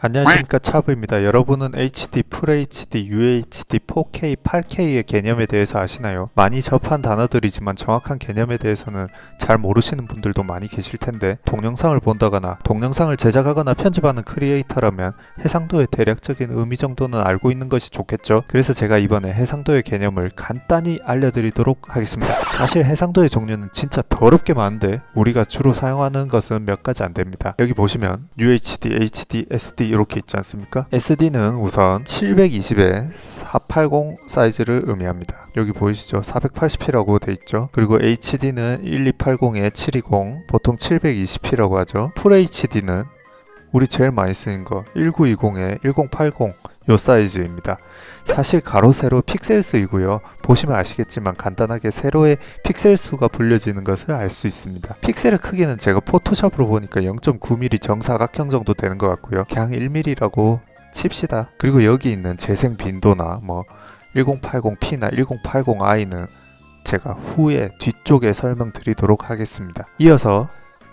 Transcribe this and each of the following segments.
안녕하십니까 차브입니다. 여러분은 HD, FHD, UHD, 4K, 8K의 개념에 대해서 아시나요? 많이 접한 단어들이지만 정확한 개념에 대해서는 잘 모르시는 분들도 많이 계실 텐데 동영상을 본다거나 동영상을 제작하거나 편집하는 크리에이터라면 해상도의 대략적인 의미 정도는 알고 있는 것이 좋겠죠. 그래서 제가 이번에 해상도의 개념을 간단히 알려드리도록 하겠습니다. 사실 해상도의 종류는 진짜 더럽게 많은데 우리가 주로 사용하는 것은 몇 가지 안 됩니다. 여기 보시면 UHD, HD, SD 이렇게 있지 않습니까? SD는 우선 720에 480 사이즈를 의미합니다. 여기 보이시죠? 480p라고 돼 있죠. 그리고 HD는 1280에 720, 보통 720p라고 하죠. FHD는 우리 제일 많이 쓰는 거 1920에 1080, 요 사이즈입니다. 사실 가로 세로 픽셀 수이고요. 보시면 아시겠지만 간단하게 세로의 픽셀 수가 불려지는 것을 알 수 있습니다. 픽셀의 크기는 제가 포토샵으로 보니까 0.9mm 정사각형 정도 되는 것 같고요. 그냥 1mm라고 칩시다. 그리고 여기 있는 재생 빈도나 뭐 1080p나 1080i는 제가 후에 뒤쪽에 설명드리도록 하겠습니다. 이어서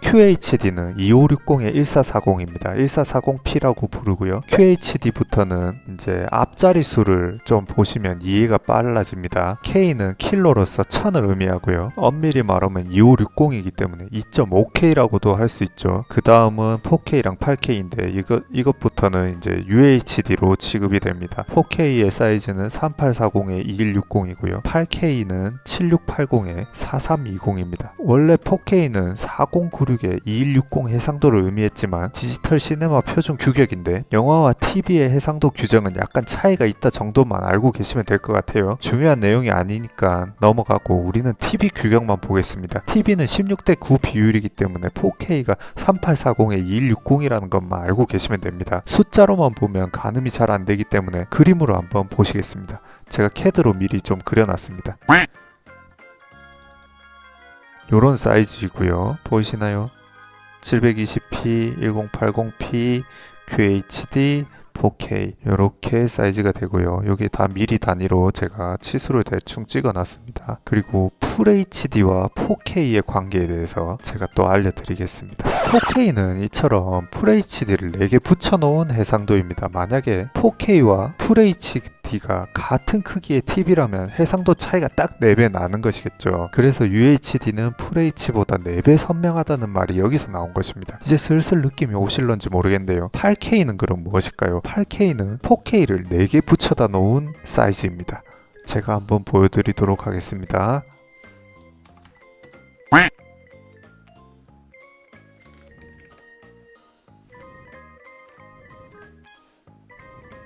QHD는 2560의 1440입니다. 1440p라고 부르고요. QHD부터는 이제 앞자리 수를 좀 보시면 이해가 빨라집니다. K는 킬로로서 1000을 의미하고요. 엄밀히 말하면 2560이기 때문에 2.5K라고도 할 수 있죠. 그 다음은 4K랑 8K인데 이것 이것부터는 이제 UHD로 취급이 됩니다. 4K의 사이즈는 3840의 2160이고요. 8K는 7680의 4320입니다. 원래 4K는 4096의 2160 해상도를 의미했지만 디지털 시네마 표준 규격인데 영화와 TV의 해상도 규정은 약간 차이가 있다 정도만 알고 계시면 될 것 같아요. 중요한 내용이 아니니까 넘어가고 우리는 TV 규격만 보겠습니다. TV는 16대 9 비율이기 때문에 4K가 3840의 2160이라는 것만 알고 계시면 됩니다. 숫자로만 보면 가늠이 잘 안 되기 때문에 그림으로 한번 보시겠습니다. 제가 캐드로 미리 좀 그려놨습니다. 요런 사이즈이고요. 보이시나요? 720p, 1080p, QHD, 4K 이렇게 사이즈가 되고요. 여기 다 미리 단위로 제가 치수를 대충 찍어놨습니다. 그리고 FHD와 4K의 관계에 대해서 제가 또 알려드리겠습니다. 4K는 이처럼 FHD를 4개 붙여놓은 해상도입니다. 만약에 4K와 FHD 가 같은 크기의 TV라면 해상도 차이가 딱 4배 나는 것이겠죠. 그래서 UHD는 FH보다 4배 선명하다는 말이 여기서 나온 것입니다. 이제 슬슬 느낌이 오실런지 모르겠는데요. 8K는 그럼 무엇일까요? 8K는 4K를 4개 붙여다 놓은 사이즈입니다. 제가 한번 보여드리도록 하겠습니다.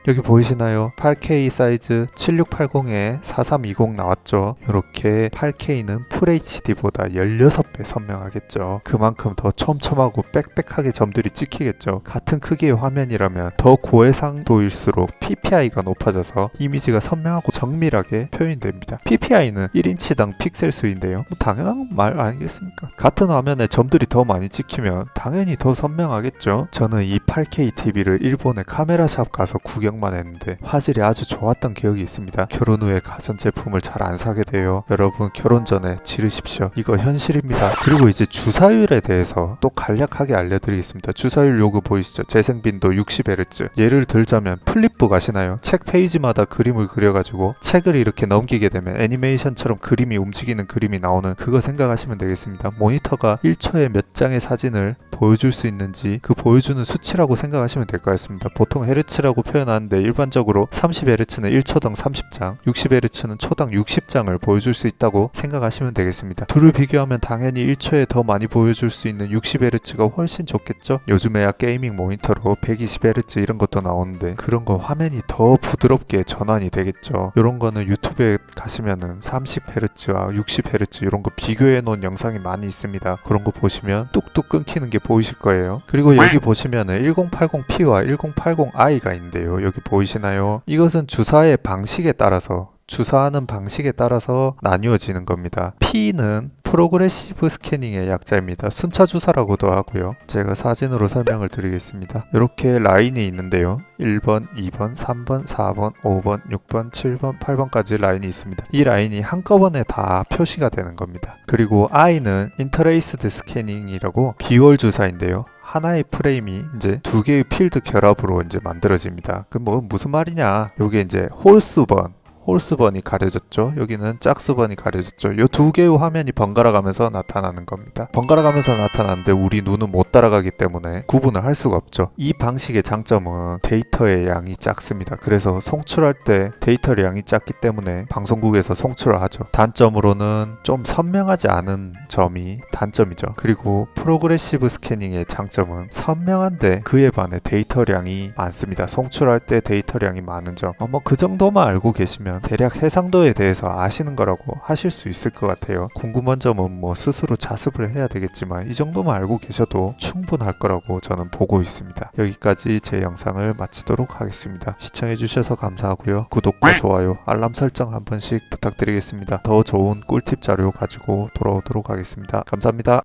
여기 보이시나요? 8K 사이즈 7680에 4320 나왔죠. 이렇게 8K는 FHD보다 16배 선명하겠죠. 그만큼 더 촘촘하고 빽빽하게 점들이 찍히겠죠. 같은 크기의 화면이라면 더 고해상도일수록 PPI가 높아져서 이미지가 선명하고 정밀하게 표현됩니다. PPI는 1인치당 픽셀 수인데요. 뭐 당연한 말 아니겠습니까? 같은 화면에 점들이 더 많이 찍히면 당연히 더 선명하겠죠. 저는 이 8K TV를 일본의 카메라샵 가서 구경만 했는데 화질이 아주 좋았던 기억이 있습니다. 결혼 후에 가전제품을 잘 안 사게 돼요. 여러분 결혼 전에 지르십시오. 이거 현실입니다. 그리고 이제 주사율에 대해서 또 간략하게 알려드리겠습니다. 주사율 요거 보이시죠? 재생빈도 60Hz. 예를 들자면 플립북 아시나요? 책 페이지마다 그림을 그려가지고 책을 이렇게 넘기게 되면 애니메이션처럼 그림이 움직이는 그림이 나오는 그거 생각하시면 되겠습니다. 모니터가 1초에 몇 장의 사진을 보여줄 수 있는지 그 보여주는 수치라고 생각하시면 될 것 같습니다. 보통 헤르츠라고 표현하는데 일반적으로 30Hz는 1초당 30장, 60Hz는 초당 60장을 보여줄 수 있다고 생각하시면 되겠습니다. 둘을 비교하면 당연히 1초에 더 많이 보여줄 수 있는 60Hz가 훨씬 좋겠죠? 요즘에야 게이밍 모니터로 120Hz 이런 것도 나오는데 그런 거 화면이 더 부드럽게 전환이 되겠죠. 이런 거는 유튜브에 가시면은 30Hz와 60Hz 이런 거 비교해 놓은 영상이 많이 있습니다. 그런 거 보시면 뚝뚝 끊기는 게 보이실 거예요. 그리고 여기 보시면은 1080p와 1080i가 있는데요. 여기 보이시나요? 이것은 주사의 방식에 따라서 주사하는 방식에 따라서 나뉘어지는 겁니다. P는 프로그레시브 스캐닝의 약자입니다. 순차 주사라고도 하고요. 제가 사진으로 설명을 드리겠습니다. 이렇게 라인이 있는데요. 1번, 2번, 3번, 4번, 5번, 6번, 7번, 8번까지 라인이 있습니다. 이 라인이 한꺼번에 다 표시가 되는 겁니다. 그리고 I는 인터레이스드 스캐닝이라고 비월 주사인데요. 하나의 프레임이 이제 두 개의 필드 결합으로 이제 만들어집니다. 그뭐 무슨 말이냐? 요게 이제 홀수번 홀스번이 가려졌죠. 여기는 짝수번이 가려졌죠. 요두 개의 화면이 번갈아 가면서 나타나는 겁니다. 번갈아 가면서 나타나는데 우리 눈은 못 따라가기 때문에 구분을 할 수가 없죠. 이 방식의 장점은 데이터의 양이 작습니다. 그래서 송출할 때 데이터의 양이 작기 때문에 방송국에서 송출을 하죠. 단점으로는 좀 선명하지 않은 점이 단점이죠. 그리고 프로그레시브 스캐닝의 장점은 선명한데 그에 반해 데이터량이 많습니다. 송출할 때 데이터량이 많은 점. 어, 뭐그 정도만 알고 계시 면 대략 해상도에 대해서 아시는 거라고 하실 수 있을 것 같아요. 궁금한 점은 뭐 스스로 자습을 해야 되겠지만 이 정도만 알고 계셔도 충분할 거라고 저는 보고 있습니다. 여기까지 제 영상을 마치도록 하겠습니다. 시청해주셔서 감사하고요. 구독과 좋아요, 알람 설정 한 번씩 부탁드리겠습니다. 더 좋은 꿀팁 자료 가지고 돌아오도록 하겠습니다. 감사합니다.